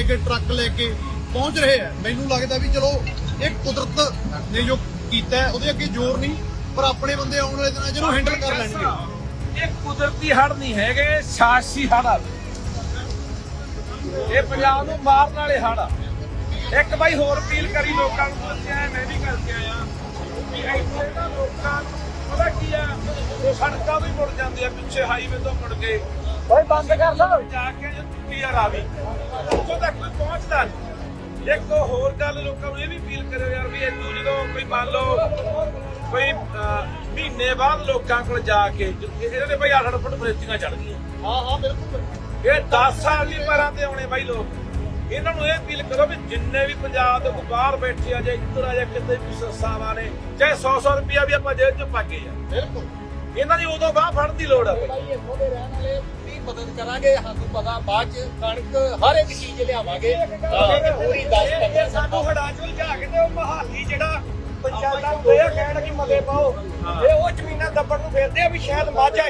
ਲੈ ਕੇ, ਟਰੱਕ ਲੈ ਕੇ ਪਹੁੰਚ ਰਹੇ ਆ ਮੈਨੂੰ ਲੱਗਦਾ ਵੀ ਚਲੋ, ਇਹ ਕੁਦਰਤ ਨੇ ਜੋ ਕੀਤਾ ਉਹਦੇ ਅੱਗੇ ਜ਼ੋਰ ਨਹੀਂ, ਪਰ ਆਪਣੇ ਬੰਦੇ ਆਉਣ ਵਾਲੇ ਦਿਨਾਂ 'ਚ ਹੈਂਡਲ ਕਰ ਲੈਣਗੇ। ਇਹ ਕੁਦਰਤੀ ਹੜ ਨਹੀਂ ਹੈਗੇ ਸਾਸੀ ਹੜ ਆ। ਇਹ ਪੰਜਾਬ ਨੂੰ ਮਾਰਨ ਵਾਲੇ ਹੜ ਆ। ਇੱਕ ਬਾਈ ਹੋਰ ਅਪੀਲ ਕਰੀ ਲੋਕਾਂ ਨੂੰ ਪੁੱਛਿਆ ਮੈਂ ਵੀ ਕਰਕੇ ਸੜਕਾਂ ਵੀ ਮੁੜ ਜਾਂਦੇ ਆ ਪਿੱਛੇ ਹਾਈਵੇ ਤੋਂ ਮੁੜ ਕੇ। ਓਏ ਬੰਦ ਕਰ ਲਓ ਜਾ ਕੇ ਜੇ ਟੁੱਟੀ ਆ ਰਾਵੀ ਉੱਥੋਂ ਤੱਕ ਕੋਈ ਪਹੁੰਚਦਾ ਨਹੀਂ। ਇੱਕ ਹੋਰ ਗੱਲ ਲੋਕਾਂ ਨੂੰ ਇਹ ਵੀ ਅਪੀਲ ਕਰਿਓ ਯਾਰ ਵੀ ਇਹ ਜਦੋਂ ਕੋਈ ਮੰਨ ਲਓ ਕੋਈ ਮਹੀਨੇ ਬਾਅਦ ਲੋਕਾਂ ਕੋਲ ਜਾ ਕੇ ਇਹਨਾਂ ਦੇ ਭਾਈ 8-8 ਫੁੱਟ ਬਰੇਤੀਆਂ ਚੜ ਗਈਆਂ। ਹਾਂ ਹਾਂ ਬਿਲਕੁਲ। ਇਹ 10 ਸਾਲ ਦੀ ਪਰਾਂ ਤੇ ਆਉਣੇ ਬਾਈ ਲੋਕ। ਇਹਨਾਂ ਨੂੰ ਇਹ ਅਪੀਲ ਕਰੋ ਵੀ ਜਿੰਨੇ ਵੀ ਪੰਜਾਬ ਦੇ ਬਾਹਰ ਬੈਠੇ ਆ ਜਾਂ ਇੱਧਰ ਆ ਜਾਂ ਕਿਤੇ ਵੀ ਸੰਸਥਾਵਾਂ ਨੇ ਚਾਹੇ 100-100 ਰੁਪਿਆ ਵੀ ਆਪਾਂ ਜੇਬ 'ਚ ਪਾਗੇ ਆ। ਬਿਲਕੁਲ। ਇਹਨਾਂ ਦੀ ਉਦੋਂ ਬਾਹ ਫੜਨ ਦੀ ਲੋੜ ਆ ਬਾਈ। ਭਾਈ ਇੱਥੋਂ ਦੇ ਰਹਿਣ ਵਾਲੇ ਵੀ ਮਦਦ ਕਰਾਂਗੇ ਸਾਨੂੰ ਪਤਾ ਬਾਅਦ ਚ ਕਣਕ ਹਰ ਇੱਕ ਚੀਜ਼ ਲਿਆਵਾਂਗੇ। ਹਾਂ, ਪੂਰੀ 10 ਇਹ ਸਾਨੂੰ ਹੜਾ ਚੋਂ ਲਿਜਾ ਕੇ ਤੇ ਉਹ ਮਹਾਲੀ ਜਿਹੜਾ ਪੰਚਾਇਤਾਂ ਆ ਕਹਿਣ ਕਿ ਮਤੇ ਪਾਓ। ਇਹ ਉਹ ਜ਼ਮੀਨਾਂ ਦੱਬਣ ਨੂੰ ਫਿਰਦੇ ਆ ਵੀ ਸ਼ਾਇਦ ਮਾਝਾ